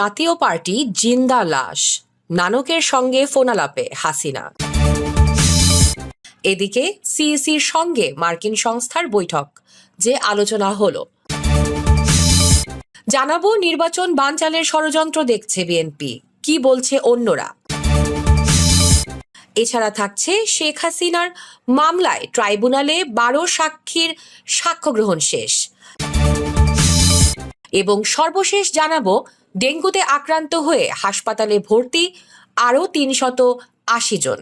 জাতীয় পার্টি জিন্দা লাশ। নানকের সঙ্গে ফোনালাপে হাসিনা। এদিকে সিইসির সঙ্গে মার্কিন সংস্থার বৈঠক, যে আলোচনা হলো। জানাব নির্বাচন বানচালের ষড়যন্ত্র দেখছে বিএনপি, কি বলছে অন্যরা। এছাড়া থাকছে শেখ হাসিনার মামলায় ট্রাইব্যুনালে বারো সাক্ষীর সাক্ষ্য গ্রহণ শেষ। এবং সর্বশেষ জানাব ডেঙ্গুতে আক্রান্ত হয়ে হাসপাতালে ভর্তি আরও তিনশত আশি জন।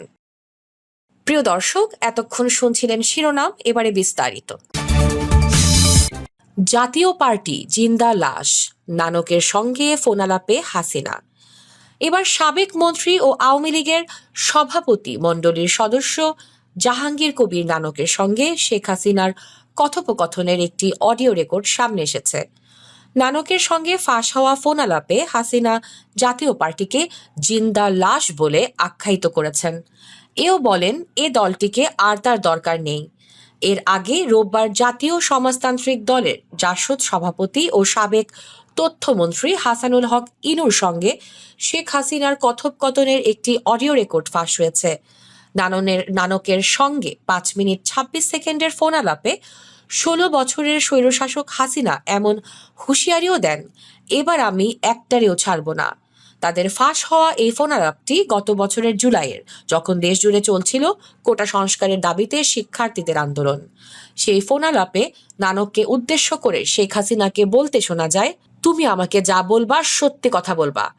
প্রিয় দর্শক, এতক্ষণ শুনছিলেন শিরোনাম, এবারে বিস্তারিত। জাতীয় পার্টি জিন্দা লাশ, নানকের সঙ্গে ফোনালাপে হাসিনা। এবার সাবেক মন্ত্রী ও আওয়ামী লীগের সভাপতি মণ্ডলীর সদস্য জাহাঙ্গীর কবির নানকের সঙ্গে শেখ হাসিনার কথোপকথনের একটি অডিও রেকর্ড সামনে এসেছে। নানকের সঙ্গে ফাঁস হওয়া ফোন আলাপে হাসিনা জাতীয় পার্টিকে জিন্দা লাশ বলে আখ্যায়িত করেছেন। এও বলেন, এ দলটিকে আর তার দরকার নেই। এর আগে রোববার জাতীয় সমাজতান্ত্রিক দলের জাসদ সভাপতি ও সাবেক তথ্যমন্ত্রী হাসানুল হক ইনুর সঙ্গে শেখ হাসিনার কথোপকথনের একটি অডিও রেকর্ড ফাঁস হয়েছে। নাননের নানকের সঙ্গে পাঁচ মিনিট ছাব্বিশ সেকেন্ডের ফোন আলাপে ষোলো বছরের স্বৈরশাসক হাসিনা এমন হুঁশিয়ারিও দেন, এবার আমি একটারেও ছাড়ব না। তাদের ফাঁস হওয়া এই ফোন আলাপটি গত বছরের জুলাইয়ের, যখন দেশ জুড়ে চলছিল কোটা সংস্কারের দাবিতে শিক্ষার্থীদের আন্দোলন। সেই ফোন আলাপে নানককে উদ্দেশ্য করে শেখ হাসিনাকে বলতে শোনা যায়, তুমি আমাকে যা বলবা সত্যি কথা বলবা।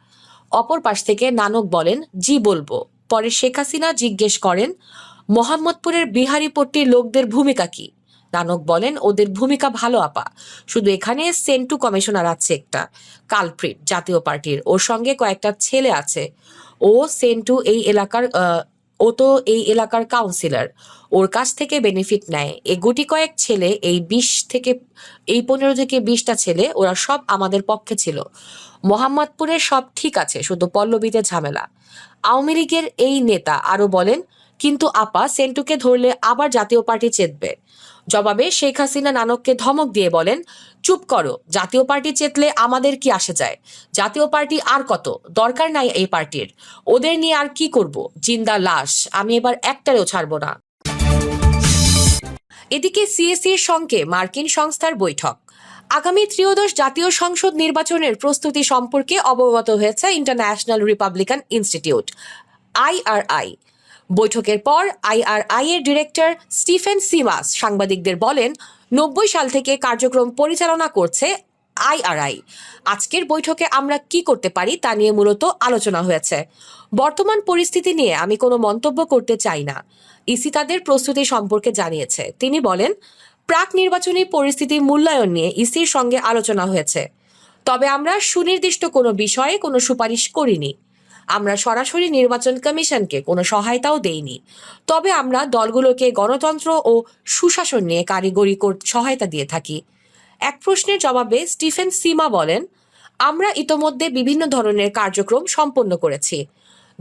অপর পাশ থেকে নানক বলেন, জি বলব। পরে শেখ হাসিনা জিজ্ঞেস করেন, মোহাম্মদপুরের বিহারিপট্টির লোকদের ভূমিকা কি? নানক বলেন, ওদের ভূমিকা ভালো, আপা। শুধু এখানে সেন্টু কমিশনার আছে একটা, কালপ্রিট, জাতীয় পার্টির। ওর সঙ্গে কয়েকটা ছেলে আছে। ও, সেন্টু এই এলাকার ও তো এই এলাকার কাউন্সিলর। ওর কাছ থেকে বেনিফিট নেয়। এ গুটি কয়েক ছেলে, এই বিশ থেকে, এই পনেরো থেকে বিশটা ছেলে, ওরা সব আমাদের পক্ষে ছিল। মোহাম্মদপুরে সব ঠিক আছে, শুধু পল্লবীতে ঝামেলা। আওয়ামী লীগের এই নেতা আরও বলেন কিন্তু আপা সেন্টুকে ধরলে আবার জাতীয় পার্টি চেতবে। জবাবে শেখ হাসিনা নানককে ধমক দিয়ে বলেন, চুপ করো, জাতীয় পার্টি চেতলে আমাদের কি আসে যায়? জাতীয় পার্টি আর কত? দরকার নাই এই পার্টির। ওদের নিয়ে আর কি করব? জিন্দা লাশ, আমি এবার একটারেও ছাড়বো না। এদিকে সিএসির সঙ্গে মার্কিন সংস্থার বৈঠক। আগামী ত্রিয়োদশ জাতীয় সংসদ নির্বাচনের প্রস্তুতি সম্পর্কে অবগত হয়েছে ইন্টারন্যাশনাল রিপাবলিকান ইনস্টিটিউট, আইআরআই। বৈঠকের পর আইআরআই এর ডিরেক্টর স্টিফেন সিমাস সাংবাদিকদের বলেন, নব্বই সাল থেকে কার্যক্রম পরিচালনা করছে আইআরআই। আজকের বৈঠকে আমরা কি করতে পারি তা নিয়ে মূলত আলোচনা হয়েছে। বর্তমান পরিস্থিতি নিয়ে আমি কোনো মন্তব্য করতে চাই না। ইসি তাদের প্রস্তুতি সম্পর্কে জানিয়েছে। তিনি বলেন, প্রাক নির্বাচনী পরিস্থিতি মূল্যায়ন নিয়ে ইসির সঙ্গে আলোচনা হয়েছে। তবে আমরা সুনির্দিষ্ট কোনো বিষয়ে কোনো সুপারিশ করিনি। আমরা সরাসরি নির্বাচন কমিশনকে কোনো সহায়তাও দেইনি। তবে আমরা দলগুলোকে গণতন্ত্র ও সুশাসন নিয়ে কারিগরি কর- সহায়তা দিয়ে থাকি। এক প্রশ্নের জবাবে স্টিফেন সিমা বলেন, আমরা ইতোমধ্যে বিভিন্ন ধরনের কার্যক্রম সম্পন্ন করেছি।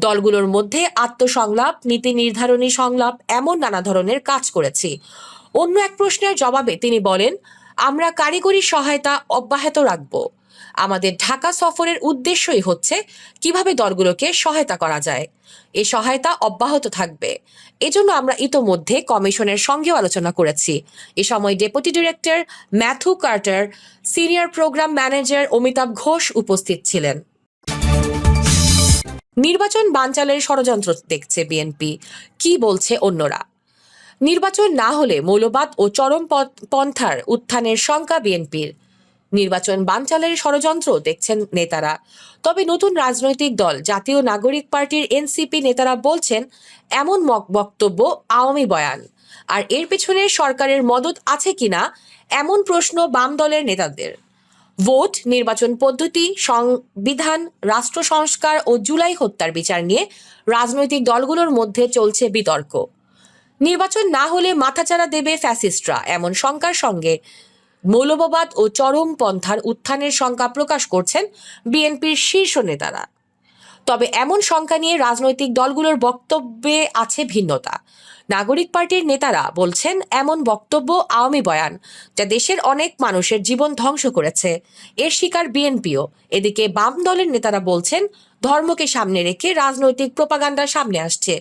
দলগুলোর মধ্যে আত্মসংলাপ, নীতি নির্ধারণী সংলাপ, এমন নানা ধরনের কাজ করেছি। অন্য এক প্রশ্নের জবাবে তিনি বলেন, আমরা কারিগরি সহায়তা অব্যাহত রাখব। আমাদের ঢাকা সফরের উদ্দেশ্যই হচ্ছে কীভাবে দলগুলোকে সহায়তা করা যায়। এই সহায়তা অব্যাহত থাকবে। এজন্য আমরা ইতোমধ্যে কমিশনের সঙ্গেও আলোচনা করেছি। এ সময় deputy director Matthew Carter, senior program manager Amitabh Ghosh উপস্থিত ছিলেন। নির্বাচন বানচালের ষড়যন্ত্র দেখছে বিএনপি। কি বলছে অন্যরা? নির্বাচন না হলে মৌলবাদ ও চরম পন্থার উত্থানের শঙ্কা বিএনপির। নির্বাচন বানচালের ষড়যন্ত্র দেখছেন নেতারা। তবে নতুন রাজনৈতিক দল, জাতীয় নাগরিক পার্টির এনসিপি নেতারা বলছেন, এমন বক্তব্য আওয়ামী বয়ান। আর এর পেছনে সরকারের মদত আছে কিনা, এমন প্রশ্ন বাম দলের নেতাদের। ভোট, নির্বাচন পদ্ধতি, সংবিধান, রাষ্ট্র সংস্কার ও জুলাই হত্যার বিচার নিয়ে রাজনৈতিক দলগুলোর মধ্যে চলছে বিতর্ক। নির্বাচন না হলে মাথাচাড়া দেবে ফ্যাসিস্টরা, এমন শঙ্কার সঙ্গে মৌলবাদ ও চরম পন্থার উত্থানের শঙ্কা প্রকাশ করছেন বিএনপির শীর্ষ নেতারা। তবে এমন শঙ্কা নিয়ে রাজনৈতিক দলগুলোর বক্তব্যে আছে ভিন্নতা। নাগরিক পার্টির নেতারা বলছেন, এমন বক্তব্য আওয়ামী বয়ান, যা দেশের অনেক মানুষের জীবন ধ্বংস করেছে। এর শিকার বিএনপিও। এদিকে বাম দলের নেতারা বলছেন, ধর্মকে সামনে রেখে রাজনৈতিক প্রপাগান্ডা সামনে আসছে।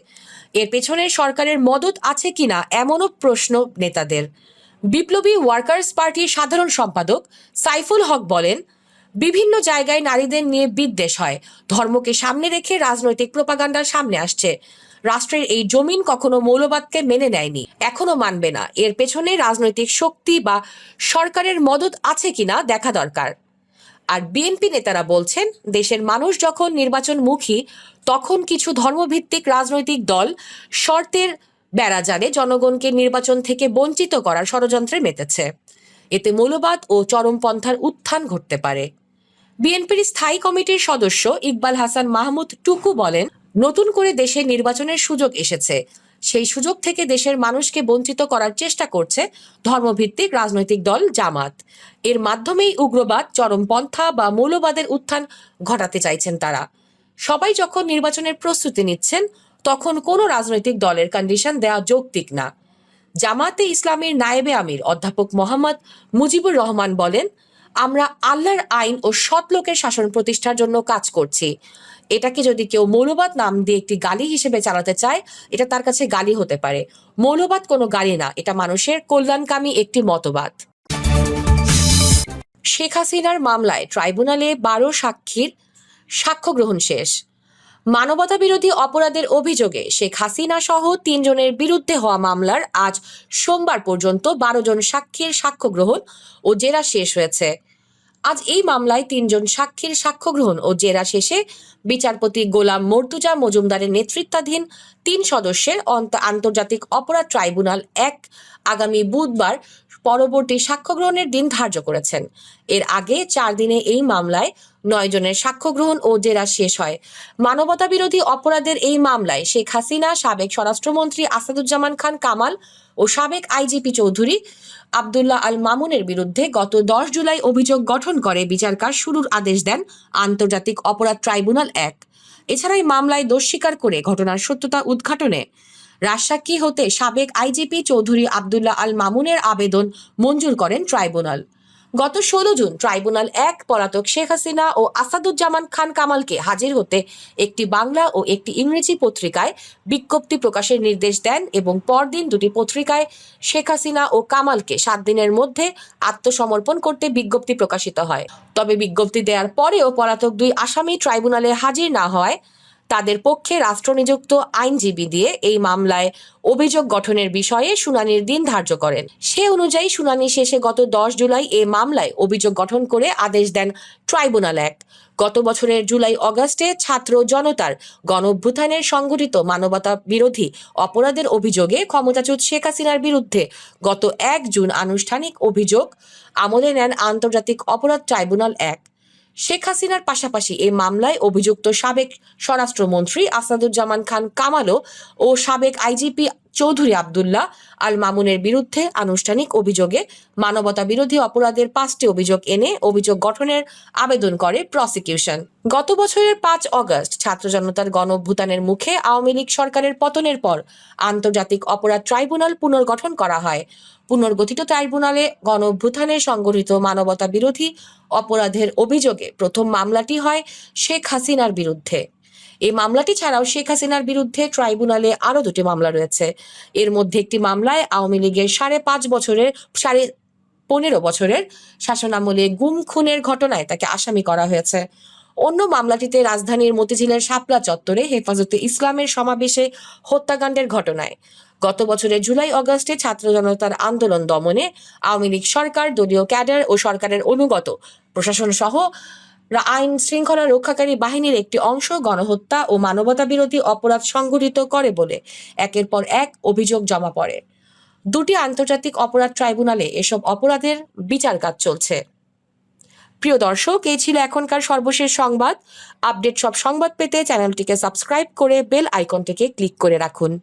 এর পেছনে সরকারের মদত আছে কিনা এমনও প্রশ্ন নেতাদের। বিপ্লবী ওয়ার্কার্স পার্টির সাধারণ সম্পাদক সাইফুল হক বলেন, বিভিন্ন জায়গায় নারীদের নিয়ে বিদ্বেষ হয়। ধর্মকে সামনে রেখে রাজনৈতিক প্রপাগান্ডার সামনে আসছে। রাষ্ট্রের এই জমিন কখনো মৌলবাদকে মেনে নেয়নি, এখনও মানবে না। এর পেছনে রাজনৈতিক শক্তি বা সরকারের মদত আছে কিনা দেখা দরকার। আর বিএনপি নেতারা বলছেন, দেশের মানুষ যখন নির্বাচনমুখী, তখন কিছু ধর্মভিত্তিক রাজনৈতিক দল শর্তের বেড়াজালে জনগণকে নির্বাচন থেকে বঞ্চিত করার ষড়যন্ত্রে মেতেছে। এতে মৌলবাদ ও চরমপন্থার উত্থান ঘটতে পারে। বিএনপির স্থায়ী কমিটির সদস্য ইকবাল হাসান মাহমুদ টুকু বলেন, নতুন করে দেশে নির্বাচনের সুযোগ এসেছে। সেই সুযোগ থেকে দেশের মানুষকে বঞ্চিত করার চেষ্টা করছে ধর্মভিত্তিক রাজনৈতিক দল জামাত। এর মাধ্যমেই উগ্রবাদ চরমপন্থা বা মৌলবাদের উত্থান ঘটাতে চাইছেন তারা। সবাই যখন নির্বাচনের প্রস্তুতি নিচ্ছেন তখন কোনো রাজনৈতিক দলের কন্ডিশন দেওয়া যৌক্তিক না। জামাতে ইসলামের নায়েবে আমির অধ্যাপক মোহাম্মদ মুজিবুর রহমান বলেন, আমরা আল্লাহর আইন ও সৎ লোকের শাসন প্রতিষ্ঠার জন্য কাজ করছি। এটাকে যদি কেউ মৌলবাদ নাম দিয়ে একটি গালি হিসেবে চালাতে চায়, এটা তার কাছে গালি হতে পারে। মৌলবাদ কোনো গালি না, এটা মানুষের কল্যাণকামী একটি মতবাদ। শেখ হাসিনার মামলায় ট্রাইব্যুনালে বারো সাক্ষীর সাক্ষ্য গ্রহণ শেষ। মানবতা বিরোধী অপরাধের অভিযোগে শেখ হাসিনা সহ তিনজনের বিরুদ্ধে হওয়া মামলার আজ সোমবার পর্যন্ত বারো জন সাক্ষীর সাক্ষ্য গ্রহণ ও জেরা শেষ হয়েছে। আজ এই মামলায় তিনজন সাক্ষীর সাক্ষ্য গ্রহণ ও জেরা শেষে বিচারপতি গোলাম মর্তুজা মজুমদারের নেতৃত্বাধীন তিন সদস্যের আন্তর্জাতিক অপরাধ ট্রাইব্যুনাল এক আগামী বুধবার পরবর্তী সাক্ষ্য গ্রহণের দিন ধার্য করেছেন। এর আগে চার দিনে এই মামলায় নয় জনের সাক্ষ্য গ্রহণ ও জেরা শেষ হয়। মানবতা বিরোধী অপরাধের এই মামলায় শেখ হাসিনা, সাবেক স্বরাষ্ট্রমন্ত্রী আসাদুজ্জামান খান কামাল ও সাবেক আইজিপি চৌধুরী আবদুল্লাহ আল মামুনের বিরুদ্ধে গত দশ জুলাই অভিযোগ গঠন করে বিচারকার শুরুর আদেশ দেন আন্তর্জাতিক অপরাধ ট্রাইব্যুনাল এক। এছাড়া এই মামলায় দোষ স্বীকার করে ঘটনার সত্যতা উদ্ঘাটনে রাজসাক্ষী হতে সাবেক আইজিপি চৌধুরী আবদুল্লাহ আল মামুনের আবেদন মঞ্জুর করেন ট্রাইব্যুনাল। গত ষোলো জুন ট্রাইব্যুনাল এক পলাতক শেখ হাসিনা ও আসাদুজ্জামান খান কামালকে হাজির হতে একটি বাংলা ও একটি ইংরেজি পত্রিকায় বিজ্ঞপ্তি প্রকাশের নির্দেশ দেন এবং পরদিন দুটি পত্রিকায় শেখ হাসিনা ও কামালকে সাত দিনের মধ্যে আত্মসমর্পণ করতে বিজ্ঞপ্তি প্রকাশিত হয়। তবে বিজ্ঞপ্তি দেওয়ার পরেও পলাতক দুই আসামি ট্রাইব্যুনালে হাজির না হওয়ায় তাদের পক্ষে রাষ্ট্রনিযুক্ত আইনজীবী দিয়ে এই মামলায় অভিযোগ গঠনের বিষয়ে শুনানির দিন ধার্য করেন। সে অনুযায়ী শুনানি শেষে গত দশ জুলাই এ মামলায় অভিযোগ গঠন করে আদেশ দেন ট্রাইব্যুনাল এক গত বছরের জুলাই অগাস্টে ছাত্র জনতার গণঅভ্যুত্থানের সংঘটিত মানবতা বিরোধী অপরাধের অভিযোগে ক্ষমতাচ্যুত শেখ হাসিনার বিরুদ্ধে গত এক জুন আনুষ্ঠানিক অভিযোগ আমলে নেন আন্তর্জাতিক অপরাধ ট্রাইব্যুনাল এক শেখ হাসিনার পাশাপাশি এই মামলায় অভিযুক্ত সাবেক স্বরাষ্ট্রমন্ত্রী আসাদুজ্জামান খান কামালও ও সাবেক আইজিপি চৌধুরী আবদুল্লাহ আল মামুনের বিরুদ্ধে আনুষ্ঠানিক অভিযোগে মানবতা বিরোধী অপরাধের পাঁচটি অভিযোগ এনে অভিযোগ গঠনের আবেদন করে প্রসিকিউশন। গত বছরের পাঁচ অগস্ট ছাত্র জনতার গণ মুখে আওয়ামী লীগ সরকারের পতনের পর আন্তর্জাতিক অপরাধ ট্রাইব্যুনাল পুনর্গঠন করা হয়। পুনর্গঠিত ট্রাইব্যুনালে গণ সংগঠিত মানবতা বিরোধী অপরাধের অভিযোগে প্রথম মামলাটি হয় শেখ হাসিনার বিরুদ্ধে। এই মামলাটি ছাড়াও শেখ হাসিনার বিরুদ্ধে ট্রাইব্যুনালে আরও দুটি মামলা রয়েছে। এর মধ্যে একটি মামলায় আওয়ামী লীগের সাড়ে পাঁচ বছরের, সাড়ে পনেরো বছরের শাসনামলে গুম খুনের ঘটনায় তাকে আসামি করা হয়েছে। অন্য মামলাটিতে রাজধানীর মতিঝিলের শাপলা চত্বরে হেফাজতে ইসলামের সমাবেশে হত্যাকাণ্ডের ঘটনায়। গত বছরের জুলাই অগস্টে ছাত্র জনতার আন্দোলন দমনে আওয়ামী লীগ সরকার, দলীয় ক্যাডার ও সরকারের অনুগত প্রশাসন সহ আইন শৃঙ্খলা রক্ষাকারী বাহিনীর একটি অংশ গণহত্যা ও মানবতা বিরোধী অপরাধ সংঘটিত করে বলে একের পর এক অভিযোগ জমা পড়ে। দুটি আন্তর্জাতিক অপরাধ ট্রাইব্যুনালে এসব অপরাধের বিচার কাজ চলছে। প্রিয় দর্শক, এই ছিল এখনকার সর্বশেষ সংবাদ। আপডেট সব সংবাদ পেতে চ্যানেলটিকে সাবস্ক্রাইব করে বেল আইকনটিকে ক্লিক করে রাখুন।